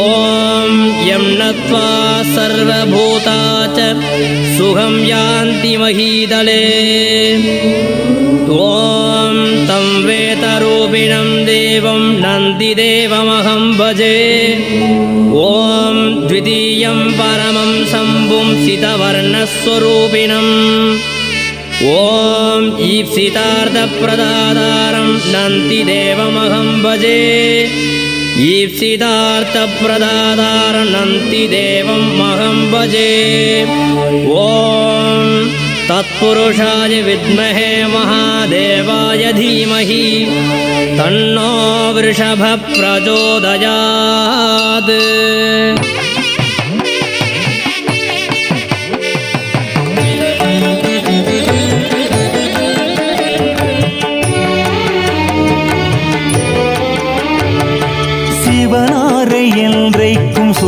ॐ यं नत्वा सर्वभूता च सुखं यान्ति महीतले ॐ तं वेतरूपिणं देवं नन्दिदेवमहं भजे। ॐ द्वितीयं परमं शम्भुं सितवर्णस्वरूपिणम्। ॐ ईप्सितार्थप्रदातारं नन्तिदेवमहं भजे ईप्सितार्थप्रदातारं नन्तिदेवम् अहं भजे। ॐ तत्पुरुषाय विद्महे महादेवाय धीमहि। तन्नो वृषभः प्रचोदयात्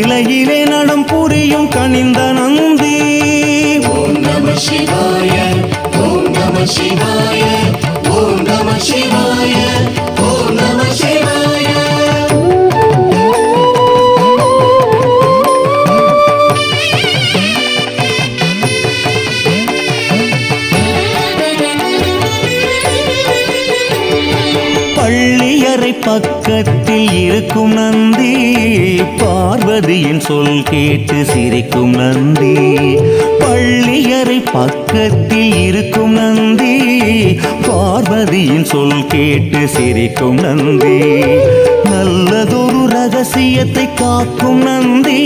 கையிலையிலே நடம் புரியும் கனிந்த நந்தி. ஓம் நம சிவாய ஓம் நம சிவாய. பக்கத்தில் இருக்கும் நந்தி பார்வதியின் சொல் கேட்டு சிரிக்கும் நந்தி. பள்ளியறை பக்கத்தில் இருக்கும் நந்தி பார்வதியின் சொல் கேட்டு சிரிக்கும் நந்தி. நல்லதொரு ரகசியத்தை காக்கும் நந்தி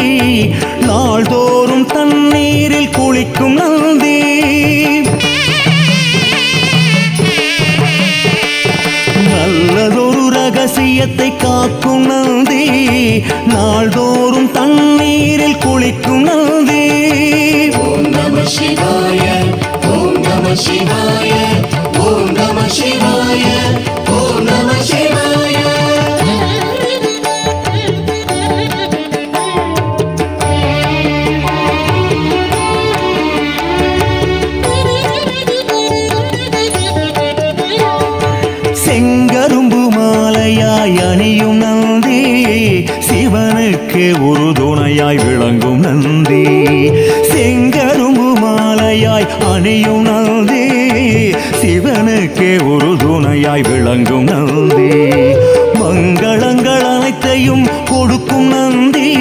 நாள்தோறும் தண்ணீரில் குளிக்கும் நந்தி. நல்லதொரு ரகசியத்தை காக்கும் நந்தி நாள்தோறும் தண்ணீரில் குளிக்கும் நந்தி. ஓம் நம சிவாய ஓம் நம சிவாய ஓம் நம சிவாய ஓம் நம சிவாய. செங்கரும்பு சிவனுக்கு ஒரு துணையாய் விளங்கும் நந்தி. செங்கரும்பு மாலையாய் அணியும் நந்தி. சிவனுக்கே ஒரு துணையாய் விளங்கும் நந்தி. மங்களங்கள் அனைத்தையும் கொடுக்கும் நந்தி.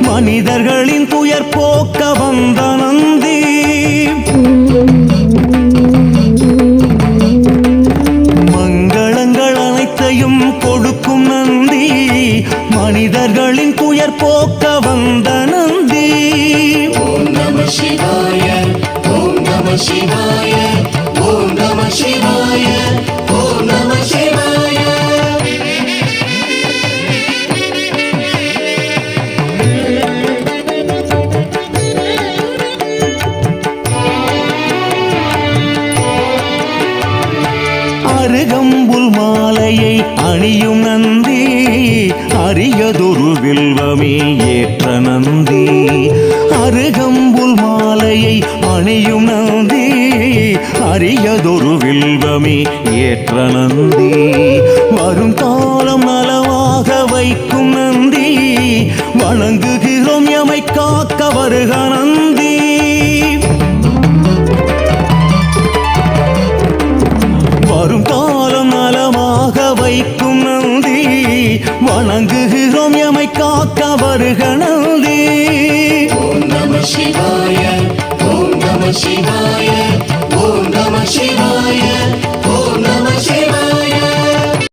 மனிதர்களின் துயர் போக்க வந்த நந்தி. அருகம்புல் மாலையை அணியும் நந்தி அரியதொரு வில்வமே ஏற்ற நந்தி. அருகம்புல் மாலையை அணியும் நந்தி அரியதொரு வில்வமே ஏற்ற நந்தி. வரும் காலம் நலமாக வைக்கும் நந்தி வணங்குகிறோம் எமை காக்க வருக நந்தி கணந்தே ஓம் நம சிவாய ஓம் நம சிவாய.